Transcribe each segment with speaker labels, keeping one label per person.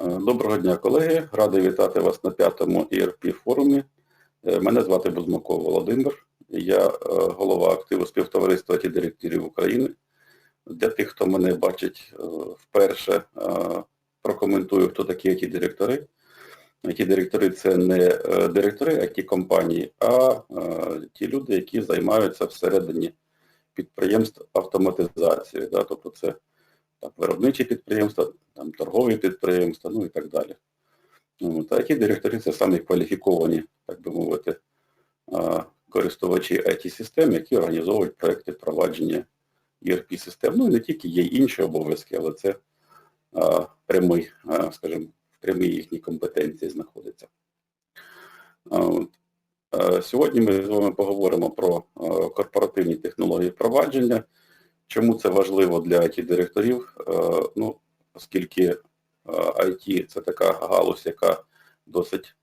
Speaker 1: Е, Доброго дня, колеги. Радий вітати вас на п'ятому ERP форумі. Е, Мене звати Бузмаков Володимир. Я е, голова активу співтовариства ті директорів України. Для тих, хто мене бачить вперше, прокоментую, хто такі it директори. it директори це не директори it компанії, а ті люди, які займаються всередині підприємств автоматизацією. Тобто це там, виробничі підприємства, там, торгові підприємства, ну і так далі. Ну, Та ті директори це самі кваліфіковані, так би мовити, користувачі IT-систем, які організовують проекти впровадження ERP-систем. Ну і не тільки є інші обов'язки, але це а, прямий, а, скажімо, в прямій їхній компетенції знаходиться. А. А, Сьогодні ми з вами поговоримо про а, корпоративні технології впровадження. Чому це важливо для IT-директорів? Е, Ну, оскільки е, IT це така галузь, яка досить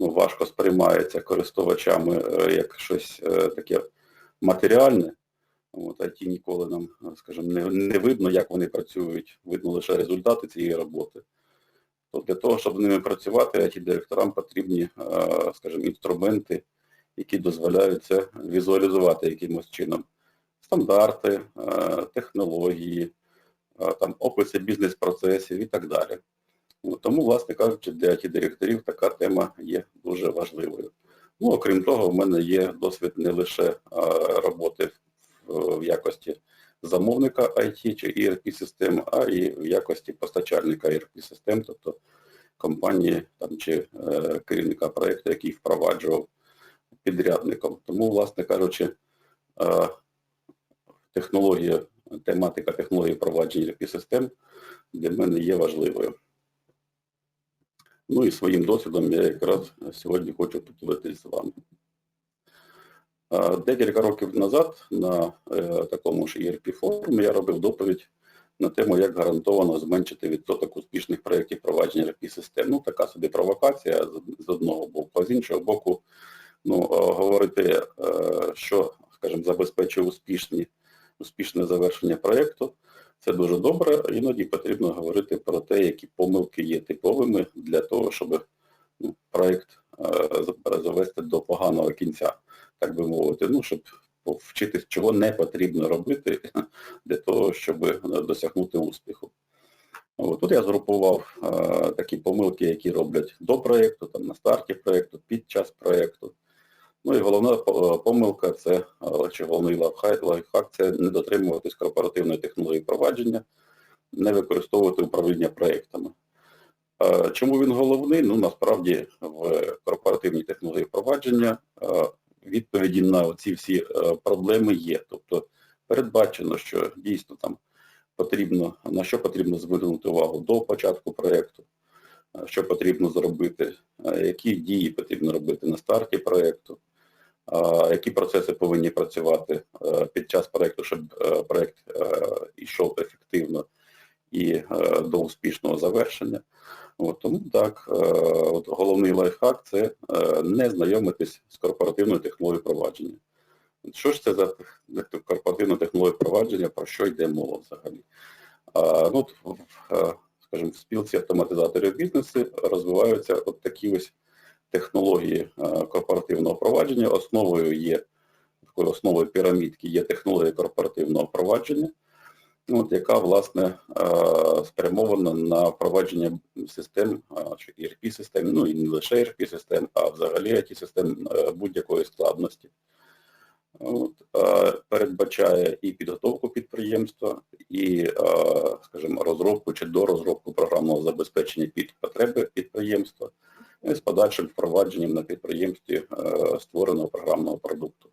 Speaker 1: ну, важко сприймається користувачами е, як щось е, таке матеріальне. От, IT ніколи нам, е, скажімо, не, не видно, як вони працюють, видно лише результати цієї роботи. То для того, щоб з ними працювати, IT-директорам потрібні, е, скажімо, інструменти, які дозволяють це візуалізувати якимось чином стандарти, е, технології, е, там, описи бізнес-процесів і так далі. Тому, власне кажучи, для it директорів така тема є дуже важливою. Ну, окрім того, в мене є досвід не лише е, роботи в, якості замовника IT чи ERP-систем, а і в якості постачальника ERP-систем, тобто компанії там, чи керівника проєкту, який впроваджував підрядником. Тому, власне кажучи, технологія, тематика технології впровадження ERP-систем для мене є важливою. Ну і своїм досвідом я якраз сьогодні хочу поділитися з вами. Декілька років назад на е, такому ж ERP форумі я робив доповідь на тему, як гарантовано зменшити відсоток успішних проєктів впровадження ERP-систем. Ну, така собі провокація з- з одного боку, а з іншого боку, ну, е, говорити, е, що, скажімо, забезпечує успішні успішне завершення проєкту. Це дуже добре. Іноді потрібно говорити про те, які помилки є типовими для того, щоб ну, проєкт е, завести до поганого кінця, так би мовити, ну, щоб вчитись, чого не потрібно робити для того, щоб досягнути успіху. От, тут я згрупував е, такі помилки, які роблять до проєкту, там, на старті проєкту, під час проєкту. Ну і головна е, помилка це, е, чи головний лайфхак, це не дотримуватись корпоративної технології впровадження, не використовувати управління проєктами. Е, Чому він головний? Ну насправді в корпоративній технології впровадження е, відповіді на ці всі проблеми є. Тобто передбачено, що дійсно там потрібно, на що потрібно звернути увагу до початку проєкту, що потрібно зробити, які дії потрібно робити на старті проєкту, які процеси повинні працювати е, під час проєкту, щоб е, проєкт е, йшов ефективно і до успішного завершення. От, тому так, от головний лайфхак це не знайомитись з корпоративною технологією провадження. Що ж це за корпоративна технологія впровадження, про що йде мова взагалі? А, ну, скажімо, в спілці автоматизаторів бізнесу розвиваються от такі ось технології е, корпоративного впровадження. Основою є такою основою пірамідки є технологія корпоративного впровадження, от, яка власне е, спрямована на впровадження систем, чи ERP-систем, ну і не лише ERP-систем, а взагалі IT-систем е, будь-якої складності. От, передбачає і підготовку підприємства, і, скажімо, розробку чи дорозробку програмного забезпечення під потреби підприємства, і з подальшим впровадженням на підприємстві е, створеного програмного продукту.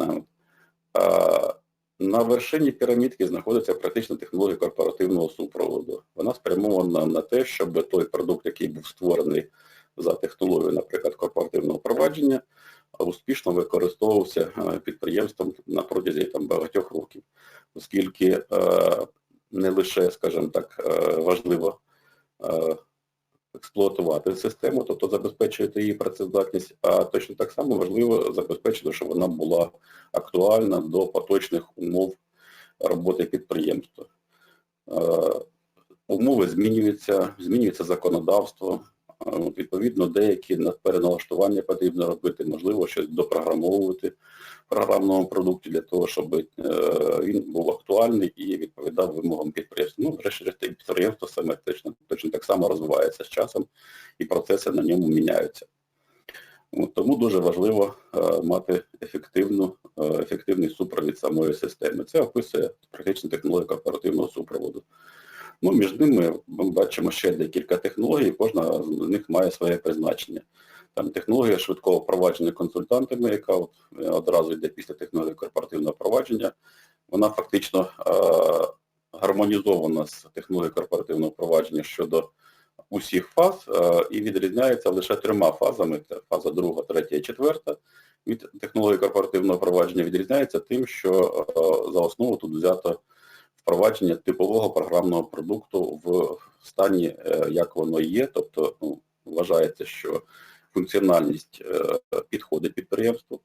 Speaker 1: Е, е, На вершині пірамідки знаходиться практична технологія корпоративного супроводу. Вона спрямована на те, щоб той продукт, який був створений за технологією, наприклад, корпоративного провадження, успішно використовувався підприємством на протязі там, багатьох років, оскільки не лише, скажімо так, важливо експлуатувати систему, тобто забезпечувати її працездатність, а точно так само важливо забезпечити, щоб вона була актуальна до поточних умов роботи підприємства. Е, умови змінюються, змінюється законодавство. От, Відповідно, деякі переналаштування потрібно робити, можливо, щось допрограмовувати в програмному продукті для того, щоб е, він був актуальний і відповідав вимогам підприємства. Ну, врешті-решт, і підприємство саме точно, точно так само розвивається з часом, і процеси на ньому міняються. Тому дуже важливо е, мати ефективну, е, ефективний супровід самої системи. Це описує практично технологія корпоративного супроводу. Ну, між ними ми бачимо ще декілька технологій, кожна з них має своє призначення. Там технологія швидкого впровадження консультантами, яка от е, одразу йде після технології корпоративного впровадження, вона фактично е, гармонізована з технологією корпоративного впровадження щодо усіх фаз е, і відрізняється лише трьома фазами: це фаза друга, третя і четверта. Від технології корпоративного впровадження відрізняється тим, що за основу тут взято впровадження типового програмного продукту в стані, е, як воно є, тобто ну, вважається, що функціональність е, підходить підприємству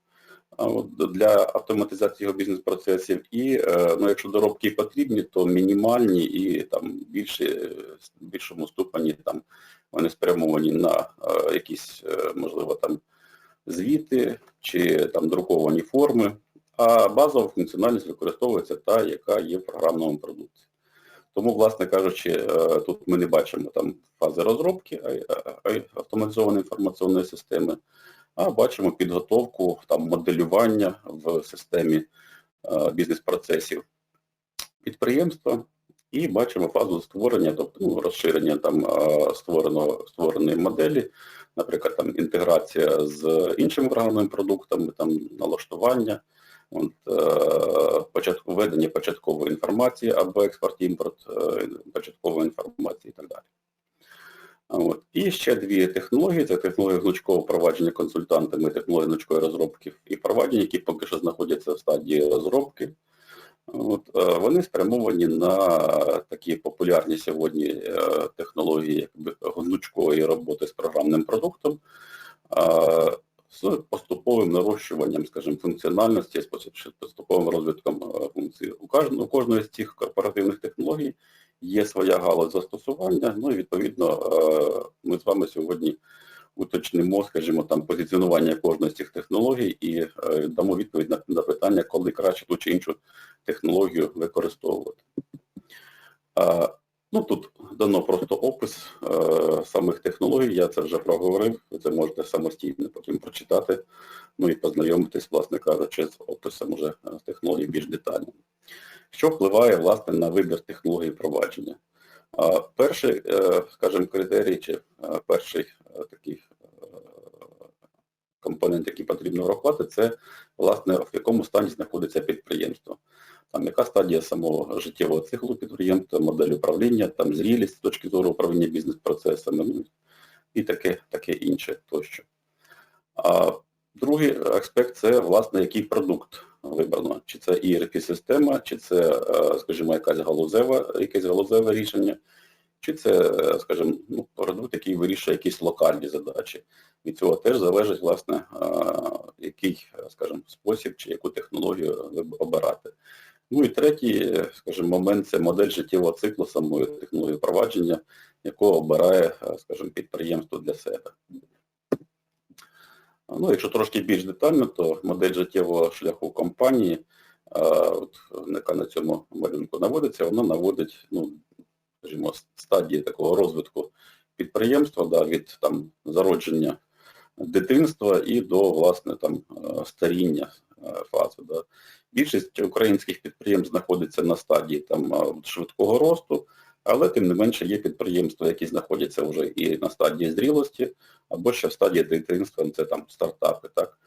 Speaker 1: для автоматизації його бізнес-процесів. І е, ну, якщо доробки потрібні, то мінімальні і там більше, більшому ступені там вони спрямовані на якісь, можливо, там звіти чи там друковані форми, а базова функціональність використовується та, яка є в програмному продукті. Тому, власне кажучи, е, тут ми не бачимо там фази розробки автоматизованої інформаційної системи, а бачимо підготовку там моделювання в системі е, бізнес-процесів підприємства. І бачимо фазу створення, тобто ну, розширення там е, створеного створеної моделі, наприклад, там інтеграція з іншими програмними продуктами, там налаштування, е, початку введення початкової інформації або експорт-імпорт е, початкової інформації і так далі. От. І ще дві технології, це технологія гнучкового впровадження консультантами, технологія гнучкої розробки і впровадження, які поки що знаходяться в стадії розробки. От, е, вони спрямовані на такі популярні сьогодні технології якби, гнучкової роботи з програмним продуктом, з поступовим нарощуванням, скажімо, функціональності, з поступовим розвитком е, функцій. У кожного, у кожної з цих корпоративних технологій є своя галузь застосування, ну і відповідно е, ми з вами сьогодні уточнимо, скажімо, там позиціонування кожної з цих технологій і е, дамо відповідь на, на питання, коли краще ту чи іншу технологію використовувати. Ну Тут дано просто опис е, самих технологій, я це вже проговорив, це можете самостійно потім прочитати, ну і познайомитись, власне кажучи, з описом уже е, технологій більш детально. Що впливає, власне, на вибір технології впровадження? А, перший, е, скажімо, критерій, чи е, перший е, такий е, компонент, який потрібно врахувати, це, власне, в якому стані знаходиться підприємство. Там яка стадія самого життєвого циклу підприємства, модель управління, там зрілість з точки зору управління бізнес-процесами, ну, і таке, таке інше тощо. А другий аспект це, власне, який продукт вибрано. Чи це ERP-система, чи це, е, скажімо, якась галузева, якесь галузеве рішення, чи це, е, скажімо, ну, продукт, який вирішує якісь локальні задачі. Від цього теж залежить, власне, е, який, скажімо, спосіб чи яку технологію обирати. Ну і третій, скажімо, момент це модель життєвого циклу самої технології впровадження, яку обирає, е, скажімо, підприємство для себе. Ну, якщо трошки більш детально, то модель життєвого шляху компанії, е, от, яка на цьому малюнку наводиться, вона наводить, ну, скажімо, стадії такого розвитку підприємства, да, від там зародження дитинства і до, власне, там е, старіння е, фази. Да. Більшість українських підприємств знаходиться на стадії там е, швидкого росту, але тим не менше є підприємства, які знаходяться вже і на стадії зрілості, або ще в стадії дитинства, це там стартапи. так.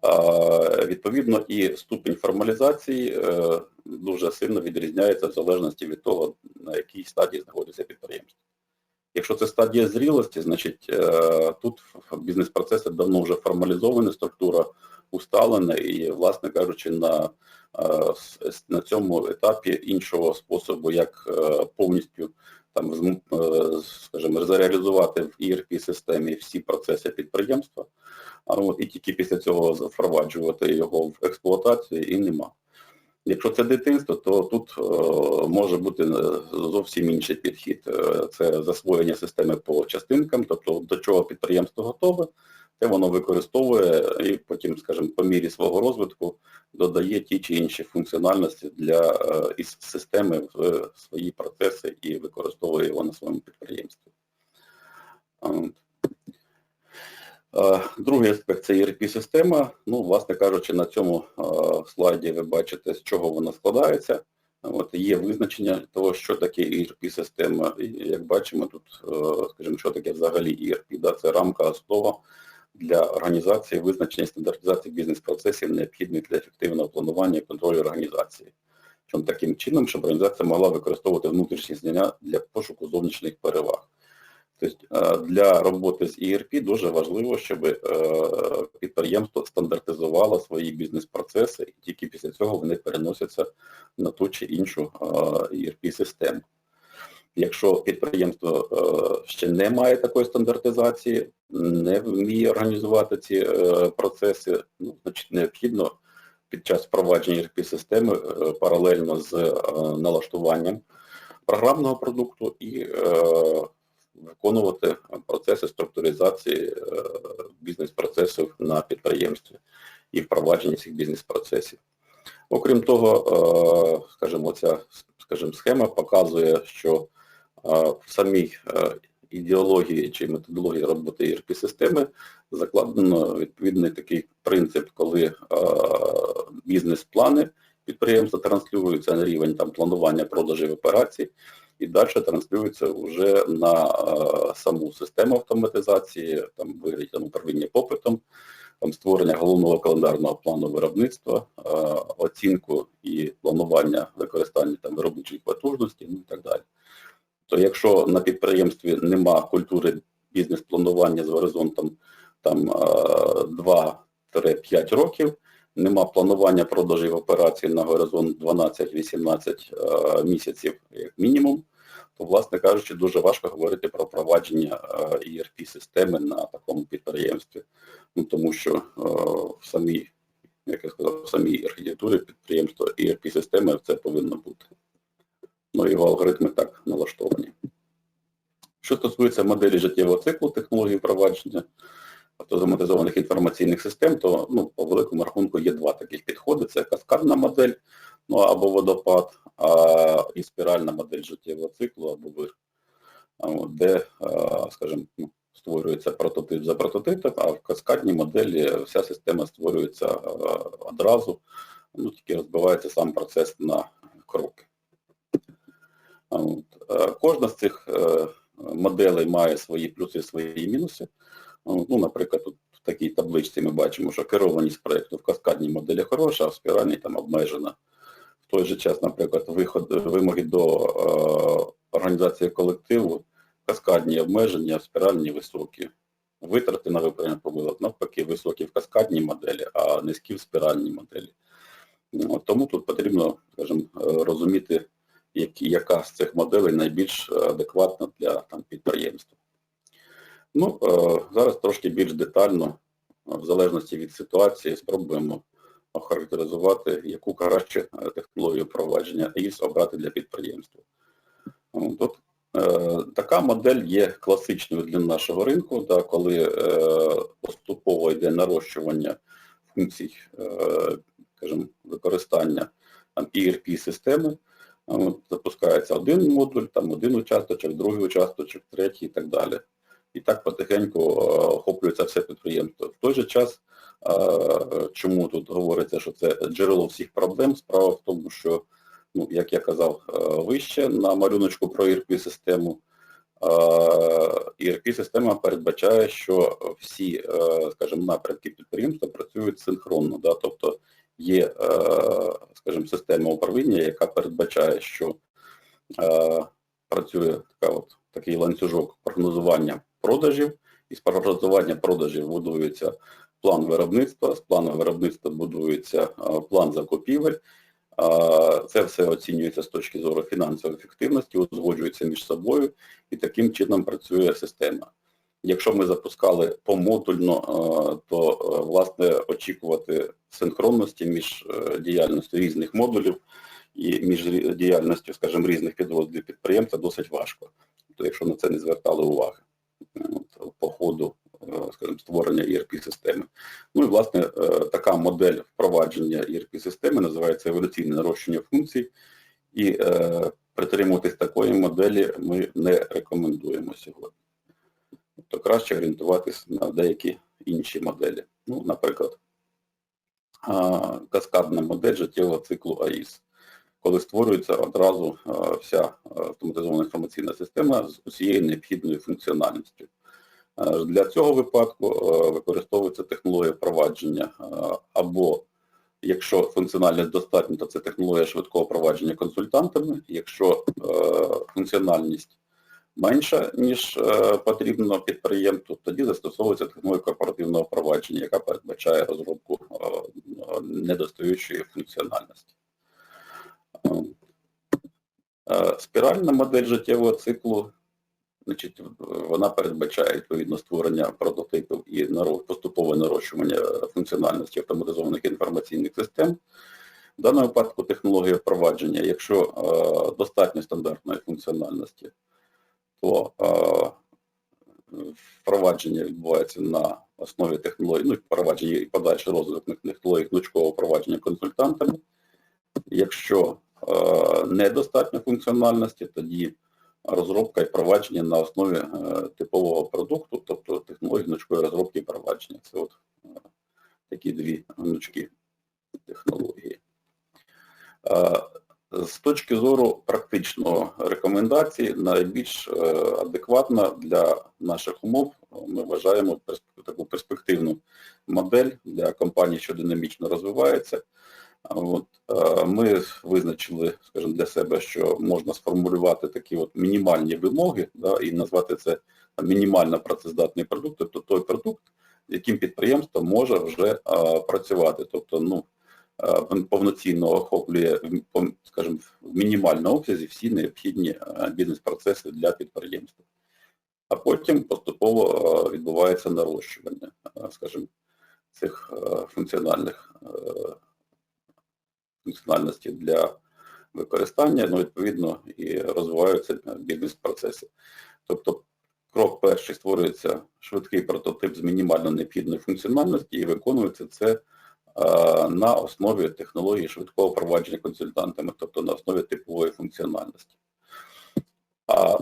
Speaker 1: А, відповідно, і ступінь формалізації е, дуже сильно відрізняється в залежності від того, на якій стадії знаходиться підприємство. Якщо це стадія зрілості, значить тут бізнес-процеси давно вже формалізовані, структура усталена і, власне кажучи, на, е, на цьому етапі іншого способу, як е, повністю там, е, скажімо, зареалізувати в ERP-системі всі процеси підприємства, і тільки після цього впроваджувати його в експлуатацію і нема. Якщо це дитинство, то тут може бути зовсім інший підхід. Це засвоєння системи по частинкам, тобто до чого підприємство готове, те воно використовує і потім, скажімо, по мірі свого розвитку додає ті чи інші функціональності для е, із системи в свої процеси і використовує його на своєму підприємстві. Е, Другий аспект це ERP-система. Ну, власне кажучи, на цьому е, слайді ви бачите, з чого вона складається. От є визначення того, що таке ERP-система. І як бачимо, тут, е, скажімо, що таке взагалі ERP. Да? Це рамка основа для організації визначення і стандартизації бізнес-процесів, необхідних для ефективного планування і контролю організації. Чому таким чином, щоб організація могла використовувати внутрішні знання для пошуку зовнічних переваг. Тобто е, для роботи з ERP дуже важливо, щоб е, підприємство стандартизувало свої бізнес-процеси, і тільки після цього вони переносяться на ту чи іншу е, ERP-систему. Якщо підприємство ще не має такої стандартизації, не вміє організувати ці процеси, ну, значить необхідно під час впровадження ERP-системи паралельно з налаштуванням програмного продукту і виконувати процеси структуризації бізнес-процесів на підприємстві і впровадження цих бізнес-процесів. Окрім того, скажімо, ця скажімо, схема показує, що в самій ідеології чи методології роботи ERP-системи закладено відповідний такий принцип, коли бізнес-плани підприємства транслюються на рівень там, планування продажів операцій, і далі транслюється вже на е, саму систему автоматизації, там вигляді управління попитом, там створення головного календарного плану виробництва, е, оцінку і планування використання там виробничих потужностей, ну і так далі. То якщо на підприємстві нема культури бізнес-планування з горизонтом там 2-5 років, нема планування продажів операцій на горизонт 12-18 місяців як мінімум, то, власне кажучи, дуже важко говорити про впровадження ERP-системи на такому підприємстві. Ну, Тому що в самій, як я сказав, в самій архітектурі підприємства ERP-системи це повинно бути. Ну, його алгоритми так налаштовані. Що стосується моделі життєвого циклу технології впровадження, автоматизованих інформаційних систем, то ну, по великому рахунку є два таких підходи. Це каскадна модель ну, або водопад, а, і спіральна модель життєвого циклу або вир, де, скажімо, ну, створюється прототип за прототипом, а в каскадній моделі вся система створюється одразу, ну, тільки розбивається сам процес на кроки. От. Кожна з цих е, моделей має свої плюси, свої мінуси. Ну, Наприклад, тут в такій табличці ми бачимо, що керованість проєкту в каскадній моделі хороша, а в спіральній там обмежена. В той же час, наприклад, виход, вимоги до е, організації колективу, каскадні обмеження, в спіральні високі. Витрати на виправлення помилок, навпаки, високі в каскадній моделі, а низькі в спіральній моделі. Тому тут потрібно, скажімо, розуміти, яка з цих моделей найбільш адекватна для там, підприємства. Ну, е, зараз трошки більш детально, в залежності від ситуації, спробуємо охарактеризувати, яку краще е, технологію впровадження ІС обрати для підприємства. Тут е, така модель є класичною для нашого ринку, да, коли е, поступово йде нарощування функцій, е, скажімо, використання ERP-системи. От, Запускається один модуль, там один участочок, другий участочок, третій і так далі і так потихеньку е, охоплюється все підприємство. В той же час, е, чому тут говориться, що це джерело всіх проблем, справа в тому, що, ну, як я казав е, вище, на малюночку про ERP-систему, ERP-система передбачає, що всі, скажімо, напрямки підприємства працюють синхронно. Да? Тобто є, скажімо, система управління, яка передбачає, що працює така от, такий ланцюжок прогнозування продажів. Із прогнозування продажів будується план виробництва, з плану виробництва будується план закупівель. Це все оцінюється з точки зору фінансової ефективності, узгоджується між собою і таким чином працює система. Якщо ми запускали помодульно, е, то е, власне очікувати синхронності між е, діяльністю різних модулів і між діяльністю, скажімо, різних підрозділів підприємства досить важко. Тобто, якщо на це не звертали уваги от, по ходу, скажімо, створення ERP-системи. Ну і власне така модель впровадження ERP-системи називається еволюційне нарощення функцій, і е, притримуватись такої моделі ми не рекомендуємо сьогодні. Тобто краще орієнтуватись на деякі інші моделі. Ну, наприклад, каскадна модель життєвого циклу АІС, коли створюється одразу вся автоматизована інформаційна система з усією необхідною функціональністю. Для цього випадку використовується технологія впровадження е, або Якщо функціональність достатня, то це технологія швидкого провадження консультантами. Якщо е, функціональність менша, ніж е, потрібно підприємству, тоді застосовується технологія корпоративного провадження, яка передбачає розробку е, недостаючої функціональності. Е, Спіральна модель життєвого циклу Значить, вона передбачає відповідно створення прототипів і поступове нарощування функціональності автоматизованих інформаційних систем. В даному випадку технологія впровадження, якщо достатньо стандартної функціональності, то е, впровадження відбувається на основі технологій, ну впровадження і подальший розвиток технологій гнучкового впровадження консультантами. Якщо е, недостатньо функціональності, тоді розробка і впровадження на основі е, типового продукту, тобто технології гнучкої розробки і впровадження. Це от такі дві гнучкі технології. З точки зору практичного рекомендації, найбільш е, адекватна для наших умов, ми вважаємо таку перспективну модель для компаній, що динамічно розвивається. От, е, ми визначили, скажімо, для себе, що можна сформулювати такі от мінімальні вимоги да, і назвати це мінімально працездатний продукт, тобто той продукт, яким підприємство може вже е, працювати. Тобто, ну, повноцінно охоплює, скажімо, в мінімальному обсязі всі необхідні е, бізнес-процеси для підприємства. А потім поступово е, відбувається нарощування, е, скажімо, цих е, функціональних е, функціональності для використання, ну, відповідно, і розвиваються бізнес-процеси. Тобто, крок перший створюється швидкий прототип з мінімально необхідною функціональності і виконується це е, на основі технології швидкого впровадження консультантами, тобто на основі типової функціональності. А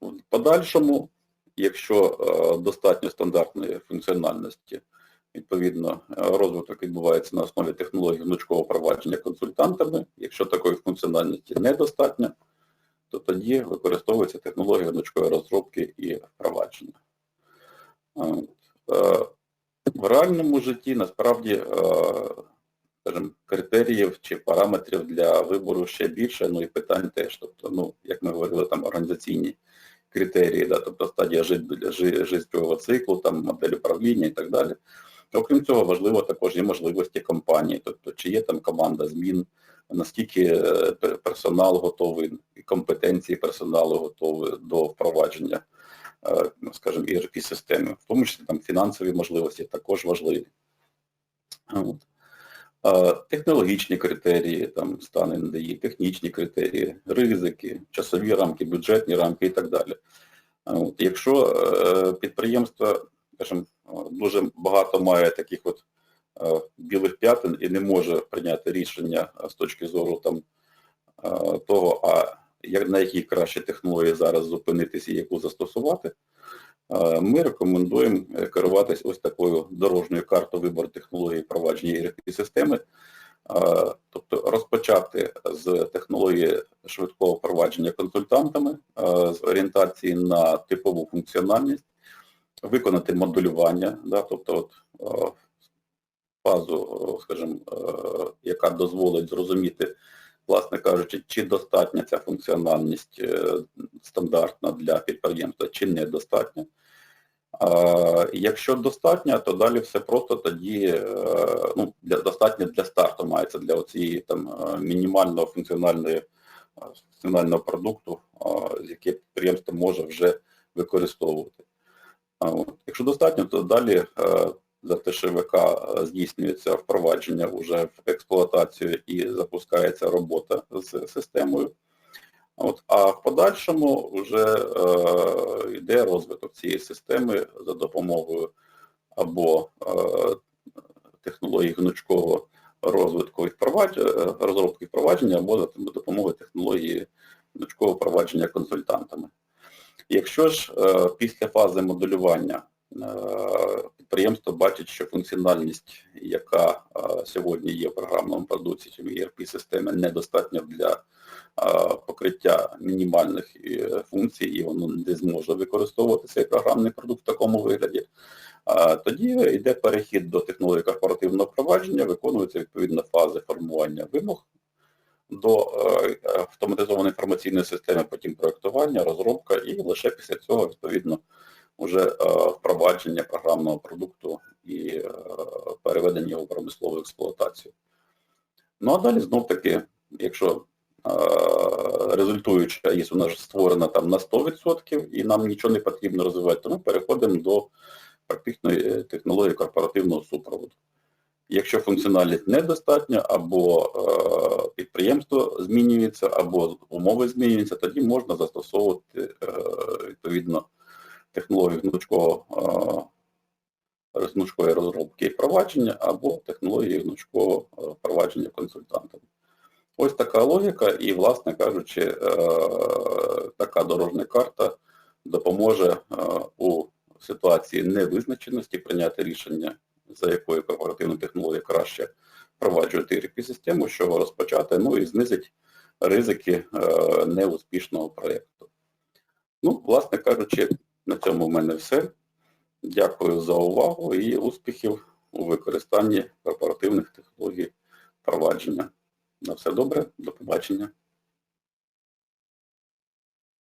Speaker 1: в подальшому, якщо е, достатньо стандартної функціональності, Відповідно, е, розвиток відбувається на основі технологій гнучкового провадження консультантами. Якщо такої функціональності недостатньо, то тоді використовується технологія гнучкової розробки і впровадження. В реальному житті насправді е, скажімо, критеріїв чи параметрів для вибору ще більше, ну і питань теж. Тобто, ну, як ми говорили, там організаційні критерії, да, тобто стадія життєвого циклу, там модель управління і так далі. Окрім цього, важливо також є можливості компанії, тобто чи є там команда змін, наскільки е, персонал готовий, і компетенції персоналу готові до впровадження, е, ну, скажімо, ERP-системи, в тому числі там фінансові можливості також важливі. От. Е, Технологічні критерії, там стани НДІ, технічні критерії, ризики, часові рамки, бюджетні рамки і так далі. От. Якщо е, підприємство скажімо, дуже багато має таких от білих п'ятин і не може прийняти рішення з точки зору там того, а як на якій краще технології зараз зупинитися і яку застосувати, е, ми рекомендуємо е, керуватись ось такою дорожньою картою вибору технології впровадження ERP-системи, Е, тобто розпочати з технології швидкого впровадження консультантами, з орієнтації на типову функціональність, виконати моделювання, да, тобто от, фазу, скажімо, яка дозволить зрозуміти, власне кажучи, чи достатня ця функціональність е, стандартна для підприємства, чи недостатня. Якщо достатньо, то далі все просто тоді е, ну, для, достатньо для старту мається, для цієї там е, мінімального функціональної, функціонального продукту, з який підприємство може вже використовувати. Якщо достатньо, то далі за ТШВК е, здійснюється впровадження вже в експлуатацію і запускається робота з системою. От, а в подальшому вже е, йде розвиток цієї системи за допомогою або е, технологій гнучкового розвитку і впровадження, розробки впровадження, або за допомогою технології гнучкового впровадження консультантами. Якщо ж е, після фази моделювання підприємство бачить, що функціональність, яка е, сьогодні є в програмному продукті чи в ERP-системі, недостатня для е, покриття мінімальних е, функцій, і воно не зможе використовувати цей програмний продукт в такому вигляді, е, тоді йде перехід до технології корпоративного впровадження, виконується відповідна фаза формування вимог до е, автоматизованої інформаційної системи, потім проєктування, розробка і лише після цього, відповідно, вже е, впровадження програмного продукту і е, переведення його в промислову експлуатацію. Ну а далі знов таки, якщо е, результуюча ЄС у нас створена там на 100% і нам нічого не потрібно розвивати, то ми переходимо до практичної технології корпоративного супроводу. Якщо функціональність недостатня, або підприємство змінюється, або умови змінюються, тоді можна застосовувати відповідно технологію гнучкого гнучкої розробки і впровадження, або технології гнучкого впровадження консультантами. Ось така логіка, і, власне кажучи, е, така дорожня карта допоможе е, у ситуації невизначеності прийняти рішення за якою корпоративну технологію краще впроваджувати ERP-систему, чого розпочати, ну і знизить ризики е, неуспішного проєкту. Ну, власне кажучи, на цьому в мене все. Дякую за увагу і успіхів у використанні корпоративних технологій провадження. На все добре, до побачення.